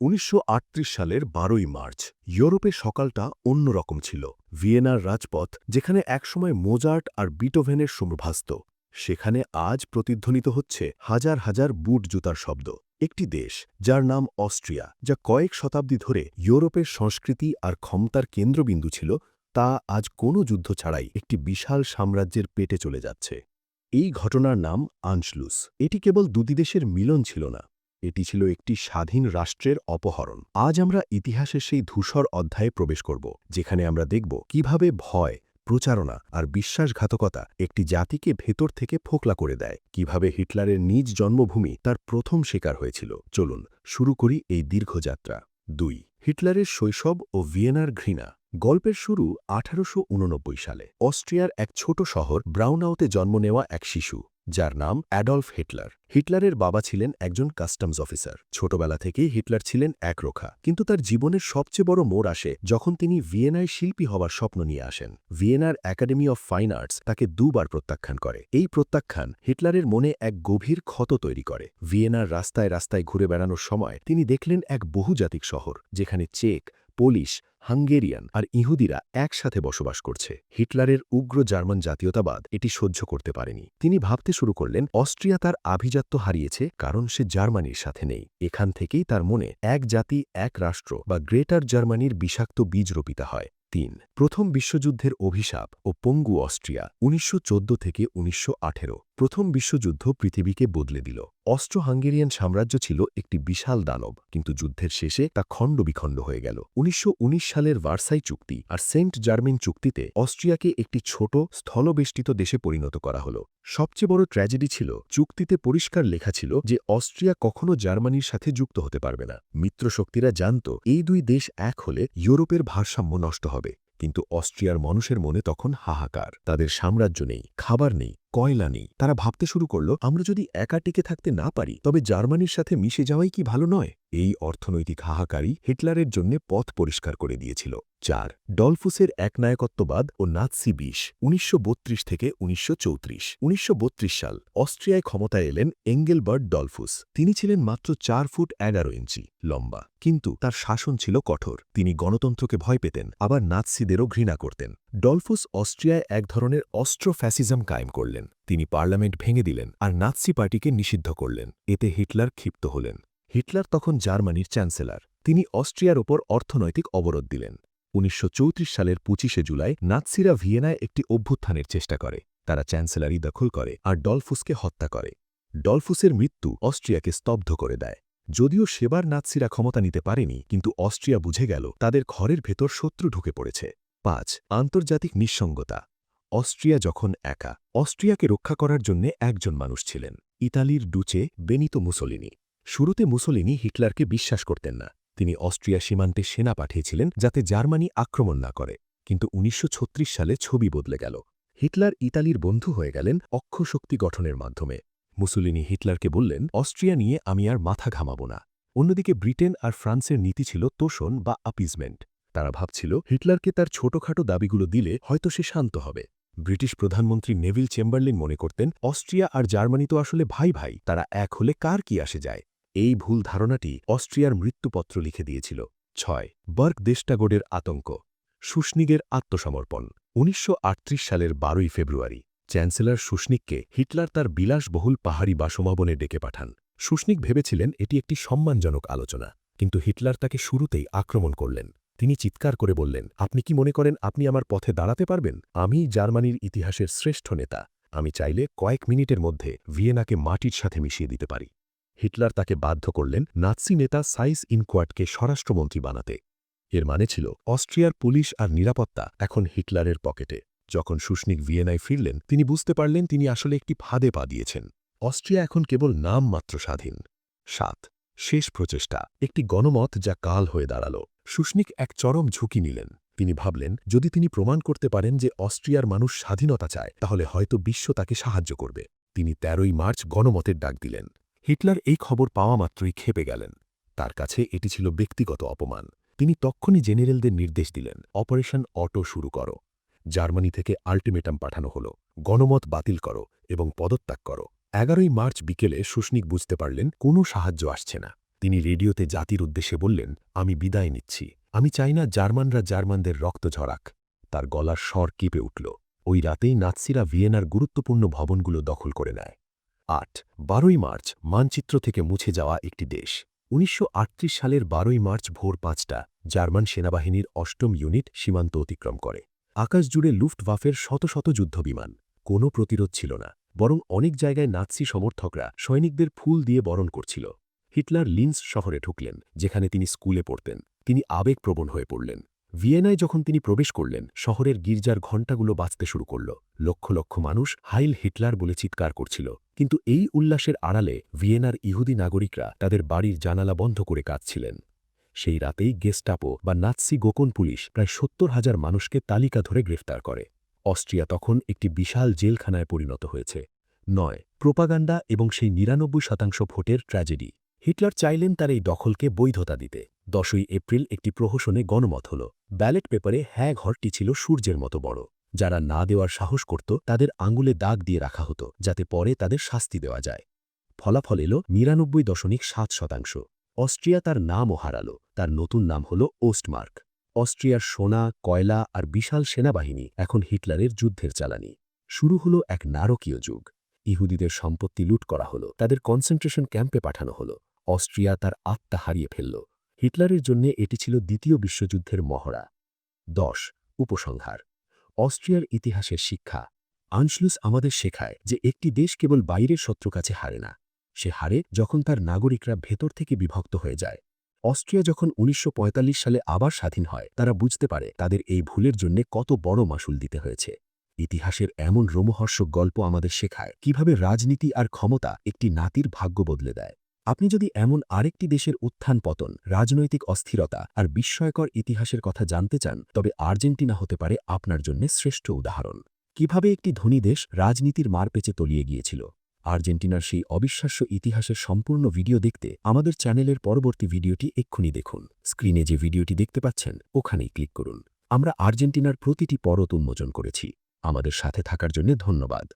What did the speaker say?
উনিশশো আটত্রিশ সালের বারোই মার্চ, ইউরোপে সকালটা অন্যরকম ছিল। ভিয়েনার রাজপথ, যেখানে একসময় মোজার্ট আর বিটোভেনের সুমভাস্ত সেখানে আজ প্রতিধ্বনিত হচ্ছে হাজার হাজার বুট জুতার শব্দ। একটি দেশ, যার নাম অস্ট্রিয়া, যা কয়েক শতাব্দী ধরে ইউরোপের সংস্কৃতি আর ক্ষমতার কেন্দ্রবিন্দু ছিল, তা আজ কোনো যুদ্ধ ছাড়াই একটি বিশাল সাম্রাজ্যের পেটে চলে যাচ্ছে। এই ঘটনার নাম আনশলুস এটি কেবল দুটি দেশের মিলন ছিল না। এটি ছিল একটি স্বাধীন রাষ্ট্রের অপহরণ। আজ আমরা ইতিহাসের সেই ধূসর অধ্যায়ে প্রবেশ করব, যেখানে আমরা দেখব কীভাবে ভয়, প্রচারণা আর বিশ্বাসঘাতকতা একটি জাতিকে ভেতর থেকে ফোকলা করে দেয়, কীভাবে হিটলারের নিজ জন্মভূমি তার প্রথম শিকার হয়েছিল। চলুন, শুরু করি এই দীর্ঘযাত্রা দুই, হিটলারের শৈশব ও ভিয়েনার ঘৃণা। গল্পের শুরু আঠারোশো উননব্বই সালে। অস্ট্রিয়ার এক ছোট শহর ব্রাউনাউতে জন্ম নেওয়া এক শিশু। যার নাম অ্যাডলফ হিটলার। হিটলারের বাবা ছিলেন একজন কাস্টমস অফিসার। ছোটবেলা থেকেই হিটলার ছিলেন একরোখা। কিন্তু তার জীবনের সবচেয়ে বড় মোড় আসে যখন তিনি ভিয়েনায় শিল্পী হওয়ার স্বপ্ন নিয়ে আসেন। ভিয়েনার একাডেমি অফ ফাইন আর্টস তাকে দুবার প্রত্যাখ্যান করে। এই প্রত্যাখ্যান হিটলারের মনে এক গভীর ক্ষত তৈরি করে। ভিয়েনার রাস্তায় রাস্তায় ঘুরে বেড়ানোর সময় তিনি দেখলেন এক বহুজাতিক শহর, যেখানে চেক পোলিশ, হাঙ্গেরিয়ান আর ইহুদিরা একসাথে বসবাস করছে। হিটলারের উগ্র জার্মান জাতীয়তাবাদ এটি সহ্য করতে পারেনি। তিনি ভাবতে শুরু করলেন, অস্ট্রিয়া তার আভিজাত্য হারিয়েছে, কারণ সে জার্মানির সাথে নেই। এখান থেকেই তার মনে এক জাতি, এক রাষ্ট্র বা গ্রেটার জার্মানির বিষাক্ত বীজ রোপিতা হয়। তিন, প্রথম বিশ্বযুদ্ধের অভিশাপ ও পঙ্গু অস্ট্রিয়া উনিশশো চোদ্দ থেকে উনিশশো আঠেরো। প্রথম বিশ্বযুদ্ধ পৃথিবীকে বদলে দিল। অস্ট্রো হাঙ্গেরিয়ান সাম্রাজ্য ছিল একটি বিশাল দানব, কিন্তু যুদ্ধের শেষে তা খণ্ডবিখণ্ড হয়ে গেল। উনিশশো উনিশ সালের ভার্সাই চুক্তি আর সেন্ট জার্মেন চুক্তিতে অস্ট্রিয়াকে একটি ছোট, স্থলবেষ্টিত দেশে পরিণত করা হল। সবচেয়ে বড় ট্র্যাজেডি ছিল, চুক্তিতে পরিষ্কার লেখা ছিল যে অস্ট্রিয়া কখনো জার্মানির সাথে যুক্ত হতে পারবে না। মিত্রশক্তিরা জানত, এই দুই দেশ এক হলে ইউরোপের ভারসাম্য নষ্ট হবে, কিন্তু অস্ট্রিয়ার মানুষের মনে তখন হাহাকার। তাদের সাম্রাজ্য নেই, খাবার নেই কয়লা নেই। তারা ভাবতে শুরু করল, আমরা যদি একা টিকে থাকতে না পারি, তবে জার্মানির সাথে মিশে যাওয়াই কি ভালো নয়? এই অর্থনৈতিক হাহাকারই হিটলারের জন্য পথ পরিষ্কার করে দিয়েছিল। চার, ডলফুসের একনায়কত্ববাদ ও নাৎসি বিষ, উনিশশো থেকে উনিশশো উনিশশো সাল, অস্ট্রিয়ায় ক্ষমতায় এলেন এঙ্গেলবার্ট ডলফুস। তিনি ছিলেন মাত্র চার ফুট এগারো ইঞ্চি লম্বা, কিন্তু তার শাসন ছিল কঠোর। তিনি গণতন্ত্রকে ভয় পেতেন, আবার নাৎসিদেরও ঘৃণা করতেন। ডলফুস অস্ট্রিয়ায় এক ধরনের অস্ট্রো ফ্যাসিজম কায়েম করলেন। তিনি পার্লামেন্ট ভেঙে দিলেন আর নাৎসি পার্টিকে নিষিদ্ধ করলেন। এতে হিটলার ক্ষিপ্ত হলেন। হিটলার তখন জার্মানির চ্যান্সেলর। তিনি অস্ট্রিয়ার ওপর অর্থনৈতিক অবরোধ দিলেন। উনিশশো চৌত্রিশ সালের পঁচিশে জুলাই নাৎসিরা ভিয়েনায় একটি অভ্যুত্থানের চেষ্টা করে। তারা চ্যান্সেলারি দখল করে আর ডলফুসকে হত্যা করে। ডলফুসের মৃত্যু অস্ট্রিয়াকে স্তব্ধ করে দেয়। যদিও সেবার নাৎসিরা ক্ষমতা নিতে পারেনি, কিন্তু অস্ট্রিয়া বুঝে গেল, তাদের ঘরের ভেতর শত্রু ঢুকে পড়েছে। পাঁচ, আন্তর্জাতিক নিঃসঙ্গতা। অস্ট্রিয়া যখন একা, অস্ট্রিয়াকে রক্ষা করার জন্য একজন মানুষ ছিলেন, ইতালির ডুচে বেনিতো মুসোলিনি। শুরুতে মুসোলিনি হিটলারকে বিশ্বাস করতেন না। তিনি অস্ট্রিয়া সীমান্তে সেনা পাঠিয়েছিলেন যাতে জার্মানি আক্রমণ না করে, কিন্তু উনিশশো ছত্রিশ সালে ছবি বদলে গেল। হিটলার ইতালির বন্ধু হয়ে গেলেন অক্ষশক্তি গঠনের মাধ্যমে। মুসোলিনি হিটলারকে বললেন, অস্ট্রিয়া নিয়ে আমি আর মাথা ঘামাব না। অন্যদিকে ব্রিটেন আর ফ্রান্সের নীতি ছিল তোষণ বা আপিজমেন্ট তারা ভাবছিল, হিটলারকে তার ছোটখাটো দাবিগুলো দিলে হয়তো সে শান্ত হবে। ব্রিটিশ প্রধানমন্ত্রী নেভিল চেম্বারলিন মনে করতেন, অস্ট্রিয়া আর জার্মানি তো আসলে ভাই ভাই, তারা এক হলে কার কি আসে যায়? এই ভুল ধারণাটি অস্ট্রিয়ার মৃত্যুপত্র লিখে দিয়েছিল। ছয়, বার্ক দেশটাগোডের আতঙ্ক। সুশনিগের আত্মসমর্পণ। উনিশশো আটত্রিশ সালের বারোই ফেব্রুয়ারি। চ্যান্সেলর সুশনিককে হিটলার তার বিলাসবহুল পাহাড়ি বাসভবনে ডেকে পাঠান। সুশনিক ভেবেছিলেন এটি একটি সম্মানজনক আলোচনা, কিন্তু হিটলার তাকে শুরুতেই আক্রমণ করলেন। তিনি চিৎকার করে বললেন, আপনি কি মনে করেন আপনি আমার পথে দাঁড়াতে পারবেন? আমি জার্মানির ইতিহাসের শ্রেষ্ঠ নেতা। আমি চাইলে কয়েক মিনিটের মধ্যে ভিয়েনাকে মাটির সাথে মিশিয়ে দিতে পারি। হিটলার তাকে বাধ্য করলেন নাৎসি নেতা সাইস ইনকোয়ার্টকে স্বরাষ্ট্রমন্ত্রী বানাতে। এর মানে ছিল, অস্ট্রিয়ার পুলিশ আর নিরাপত্তা এখন হিটলারের পকেটে। যখন সুশনিক ভিয়েনায় ফিরলেন, তিনি বুঝতে পারলেন তিনি আসলে একটি ফাঁদে পা দিয়েছেন। অস্ট্রিয়া এখন কেবল নাম মাত্র স্বাধীন। সাত, শেষ প্রচেষ্টা। একটি গণমত যা কাল হয়ে দাঁড়াল। সুশনিক এক চরম ঝুঁকি নিলেন। তিনি ভাবলেন, যদি তিনি প্রমাণ করতে পারেন যে অস্ট্রিয়ার মানুষ স্বাধীনতা চায়, তাহলে হয়তো বিশ্ব তাকে সাহায্য করবে। তিনি তেরোই মার্চ গণমতের ডাক দিলেন। হিটলার এই খবর পাওয়া মাত্রই খেপে গেলেন। তার কাছে এটি ছিল ব্যক্তিগত অপমান। তিনি তক্ষণই জেনারেলদের নির্দেশ দিলেন, অপারেশন অটো শুরু করো। জার্মানি থেকে আল্টিমেটাম পাঠানো হল। গণমত বাতিল করো এবং পদত্যাগ করো। এগারোই মার্চ বিকেলে সুশনিক বুঝতে পারলেন, কোনো সাহায্য আসছে না। তিনি রেডিওতে জাতির উদ্দেশ্যে বললেন, আমি বিদায় নিচ্ছি। আমি চাই না জার্মানরা জার্মানদের রক্ত ঝরাক। তার গলার স্বর কেঁপে উঠল। ওই রাতেই নাৎসিরা ভিয়েনার গুরুত্বপূর্ণ ভবনগুলো দখল করে নেয়। আট, বারোই মার্চ, মানচিত্র থেকে মুছে যাওয়া একটি দেশ। উনিশশো আটত্রিশ সালের বারোই মার্চ ভোর পাঁচটা, জার্মান সেনাবাহিনীর অষ্টম ইউনিট সীমান্ত অতিক্রম করে। আকাশ জুড়ে লুফটওয়াফের শত শত যুদ্ধবিমান। কোনো প্রতিরোধ ছিল না। বরং অনেক জায়গায় নাৎসি সমর্থকরা সৈনিকদের ফুল দিয়ে বরণ করছিল। হিটলার লিন্স শহরে ঢুকলেন, যেখানে তিনি স্কুলে পড়তেন। তিনি আবেগপ্রবণ হয়ে পড়লেন। ভিয়েনায় যখন তিনি প্রবেশ করলেন, শহরের গির্জার ঘণ্টাগুলো বাঁচতে শুরু করল। লক্ষ লক্ষ মানুষ হাইল হিটলার বলে চিৎকার করছিল। কিন্তু এই উল্লাসের আড়ালে ভিয়েনার ইহুদি নাগরিকরা তাদের বাড়ির জানালা বন্ধ করে কাঁদছিলেন। সেই রাতেই গেস্টাপো বা নাৎসি গোপন পুলিশ প্রায় সত্তর হাজার মানুষকে তালিকা ধরে গ্রেফতার করে। অস্ট্রিয়া তখন একটি বিশাল জেলখানায় পরিণত হয়েছে। নয়, প্রোপাগান্ডা এবং সেই নিরানব্বই শতাংশ ভোটের ট্র্যাজেডি। হিটলার চাইলেন তার এই দখলকে বৈধতা দিতে। দশই এপ্রিল একটি প্রহসনে গণমত হল। ব্যালট পেপারে হ্যাঁ ঘরটি ছিল সূর্যের মতো বড়। যারা না দেওয়ার সাহস করত, তাদের আঙুলে দাগ দিয়ে রাখা হতো, যাতে পরে তাদের শাস্তি দেওয়া যায়। ফলাফল এল নিরানব্বই দশমিক সাত শতাংশ। অস্ট্রিয়া তার নামও হারাল। তার নতুন নাম হল ওস্টমার্ক। অস্ট্রিয়ার সোনা, কয়লা আর বিশাল সেনাবাহিনী এখন হিটলারের যুদ্ধের চালানি। শুরু হল এক নারকীয় যুগ। ইহুদিদের সম্পত্তি লুট করা হল। তাদের কনসেন্ট্রেশন ক্যাম্পে পাঠানো হল। অস্ট্রিয়া তার আত্মা হারিয়ে ফেলল। হিটলারের জন্য এটি ছিল দ্বিতীয় বিশ্বযুদ্ধের মহড়া। দশ, উপসংহার। অস্ট্রিয়ার ইতিহাসের শিক্ষা। আনশলুস আমাদের শেখায় যে একটি দেশ কেবল বাইরের শত্রু কাছে হারে না। সে হারে যখন তার নাগরিকরা ভেতর থেকে বিভক্ত হয়ে যায়। অস্ট্রিয়া যখন উনিশশো পঁয়তাল্লিশ সালে আবার স্বাধীন হয়, তারা বুঝতে পারে তাদের এই ভুলের জন্য কত বড় মাসুল দিতে হয়েছে। ইতিহাসের এমন রোমহর্ষক গল্প আমাদের শেখায় কীভাবে রাজনীতি আর ক্ষমতা একটি নাতির ভাগ্য বদলে দেয়। আপনি যদি এমন আরেকটি দেশের উত্থান পতন, রাজনৈতিক অস্থিরতা আর বিস্ময়কর ইতিহাসের কথা জানতে চান, তবে আর্জেন্টিনা হতে পারে আপনার জন্য শ্রেষ্ঠ উদাহরণ। কীভাবে একটি ধনী দেশ রাজনীতির মারপেচে তলিয়ে গিয়েছিল? আর্জেন্টিনার সেই অবিশ্বাস্য ইতিহাসের সম্পূর্ণ ভিডিও দেখতে আমাদের চ্যানেলের পরবর্তী ভিডিওটি এক্ষুনি দেখুন। স্ক্রিনে যে ভিডিওটি দেখতে পাচ্ছেন, ওখানেই ক্লিক করুন। আমরা আর্জেন্টিনার প্রতিটি পরত উন্মোচন করেছি। আমাদের সাথে থাকার জন্য ধন্যবাদ।